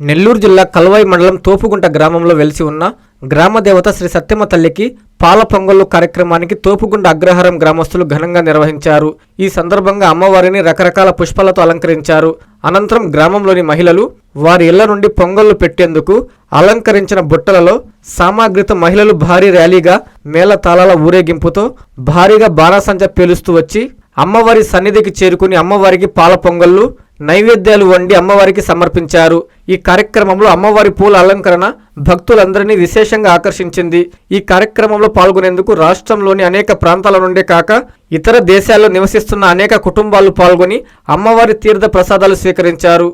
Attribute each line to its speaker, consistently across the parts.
Speaker 1: నెల్లూరు జిల్లా కల్వాయి మండలం తోపుగుంట గ్రామంలో వెలిసి ఉన్న గ్రామదేవత శ్రీ సత్యమ్మ తల్లికి పాల పొంగళ్ళు కార్యక్రమానికి తోపుగుండ అగ్రహారం గ్రామస్తులు ఘనంగా నిర్వహించారు. ఈ సందర్భంగా అమ్మవారిని రకరకాల పుష్పాలతో అలంకరించారు. అనంతరం గ్రామంలోని మహిళలు వారి ఇళ్ళ నుండి పొంగళ్ళు పెట్టేందుకు అలంకరించిన బుట్టలలో సామాగ్రితో మహిళలు భారీ ర్యాలీగా మేళతాళాల ఊరేగింపుతో భారీగా బాణాసంచ పేలుస్తూ వచ్చి అమ్మవారి సన్నిధికి చేరుకుని అమ్మవారికి పాల పొంగళ్ళు నైవేద్యాలు వండి అమ్మవారికి సమర్పించారు. ఈ కార్యక్రమంలో అమ్మవారి పూల అలంకరణ భక్తులందరినీ విశేషంగా ఆకర్షించింది. ఈ కార్యక్రమంలో పాల్గొనేందుకు రాష్ట్రంలోని అనేక ప్రాంతాల నుండే కాక ఇతర దేశాల్లో నివసిస్తున్న అనేక కుటుంబాలు పాల్గొని అమ్మవారి తీర్థ ప్రసాదాలు స్వీకరించారు.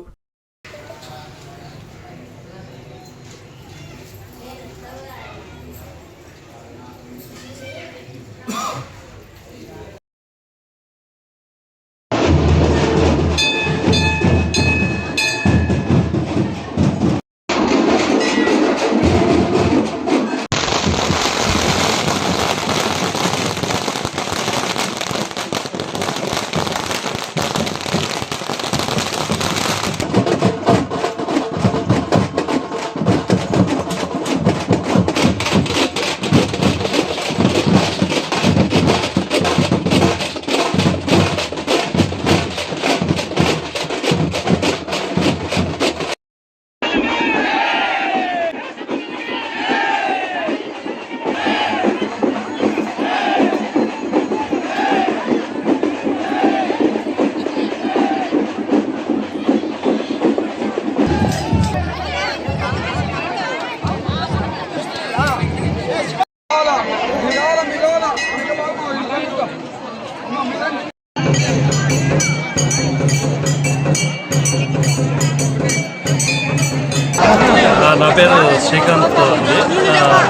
Speaker 2: నా పేరు శ్రీకాంత్ అండి.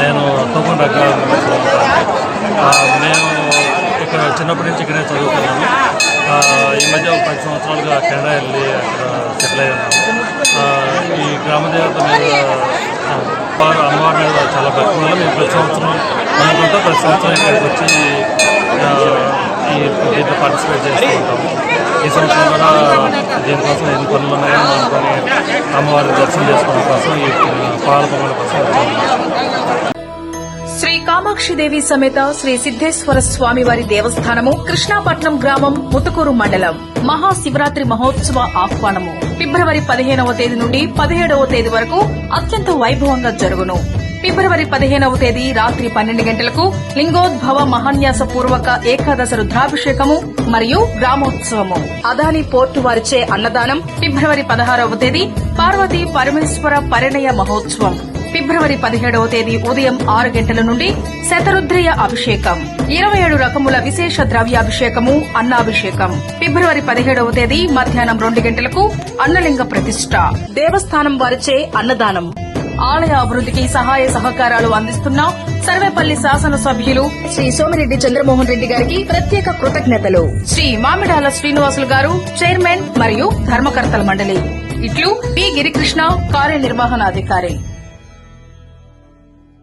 Speaker 2: నేను తోపం దగ్గర నేను ఇక్కడ చిన్నప్పటి నుంచి ఇక్కడే చదువుకున్నాను. ఈ మధ్య ఒక పది సంవత్సరాలుగా కెనడా వెళ్ళి అక్కడ సెటిల్ అయ్యాను. ఈ గ్రామ దేవత మీద ఆ, వారు అమ్మవారి మీద చాలా భక్తి వల్ల మేము ప్రతి సంవత్సరం అనుకుంటూ ప్రతి సంవత్సరం ఇక్కడికి వచ్చి ఈ దీంట్లో పార్టిసిపేట్ చేస్తూ ఉంటాము ఈ సంవత్సరం కూడా దీనికోసం ఎన్ని పనులు ఉన్నాయో అనుకుని అమ్మవారి దర్శనం చేసుకోవడం కోసం ఈ పాల పొంగల కోసం
Speaker 3: శ్రీ కామాక్షిదేవి సమేత శ్రీ సిద్దేశ్వర స్వామివారి దేవస్థానము కృష్ణాపట్నం గ్రామం ముతుకూరు మండలం మహాశివరాత్రి మహోత్సవ ఆహ్వానము. ఫిబ్రవరి పదిహేనవ తేదీ నుండి పదిహేడవ తేదీ వరకు అత్యంత వైభవంగా జరుగును. ఫిబ్రవరి పదిహేనవ తేదీ రాత్రి పన్నెండు గంటలకు లింగోద్భవ మహాన్యాస పూర్వక ఏకాదశ రుద్రాభిషేకము మరియు గ్రామోత్సవము. అదాని పోర్టు వారిచే అన్నదానం ఫిబ్రవరి పదహారవ తేదీ పార్వతి పరమేశ్వర పరిణయ మహోత్సవం. ఫిబ్రవరి పదిహేడవ తేదీ ఉదయం ఆరు గంటల నుండి శతరుద్రయ అభిషేకం. ఇరవై ఏడు రకముల విశేష ద్రవ్యాభిషేకము అన్నాభిషేకం. ఫిబ్రవరి పదిహేడవ తేదీ మధ్యాహ్నం రెండు గంటలకు అన్నలింగ ప్రతిష్ట. దేవస్థానం వారిచే అన్నదానం. ఆలయ అభివృద్ధికి సహాయ సహకారాలు అందిస్తున్న సర్వేపల్లి శాసనసభ్యులు శ్రీ సోమిరెడ్డి చంద్రమోహన్ రెడ్డి గారికి ప్రత్యేక కృతజ్ఞతలు. శ్రీ మామిడాల శ్రీనివాసులు గారు చైర్మన్ మరియు ధర్మకర్తల మండలి. ఇట్లు పి. గిరికృష్ణ కార్యనిర్వహణాధికారి.